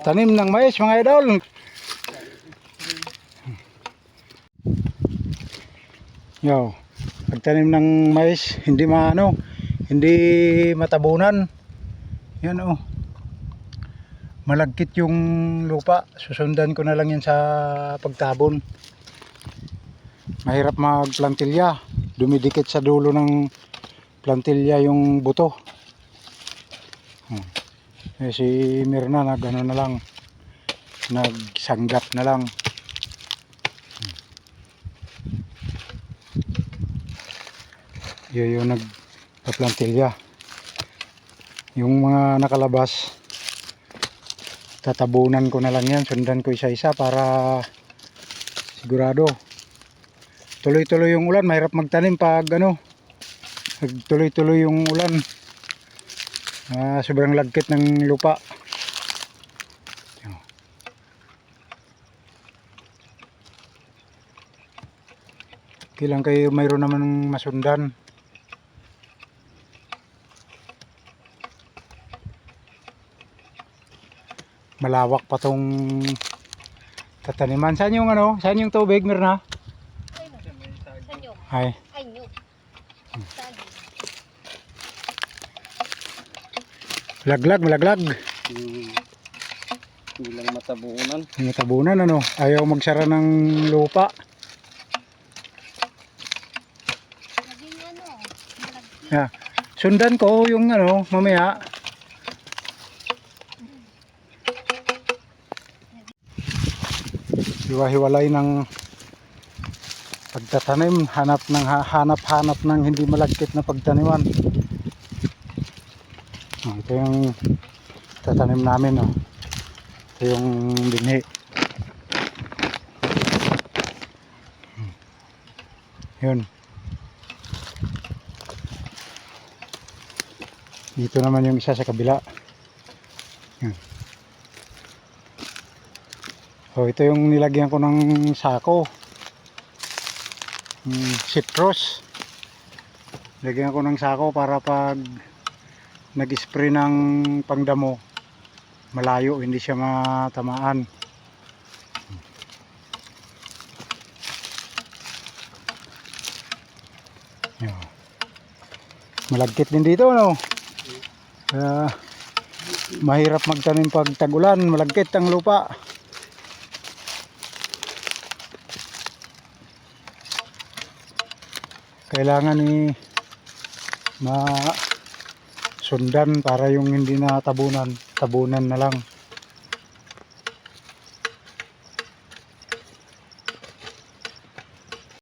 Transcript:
Tanim ng mais mga idol. Yo, pagtanim ng mais, hindi maano, hindi matabunan. Yan oh. Malagkit yung lupa. Susundan ko na lang yan sa pagtabon. Mahirap magplantilya. Dumidikit sa dulo ng plantilya yung buto. Hmm. Eh, si Mirna nag ano na lang. Nagsanggap na lang. Yun yung nagpaplantilya yung mga nakalabas tatabunan ko na lang yan. Sundan ko isa isa para sigurado. Tuloy tuloy yung ulan. Mahirap magtanim pag ano tuloy tuloy yung ulan Ah, sobrang lagkit ng lupa. Kailang kayo mayroon naman masundan. Malawak pa tong tataniman. Saan yung ano? Saan yung tubig, Mirna? Ay, Ay, laglag, malaglag. Hmm. Hindi lang matabunan. Yung tabunan ano, ayaw magsara ng lupa. Naging ano, malagkit. Yeah. Sundan ko yung ano, mamaya. Hiwa-hiwalay ng pagtatanim, hanap ng hanap-hanap ng hindi malagkit na pagtaniman. Oh, ito yung tatanim namin, oh. Ito yung binhi. Yun. Dito naman yung isa sa kabila. Yan. So ito yung nilagyan ko ng sako. Hmm, citrus. Lagyan ko ng sako para pag nag-spray ng pangdamo malayo hindi siya matamaan. Yan. Malagkit din dito ano. Kaya mahirap magtanim pag tagulan, malagkit ang lupa. Kailangan ni ma sundan para yung hindi na tabunan, tabunan na lang.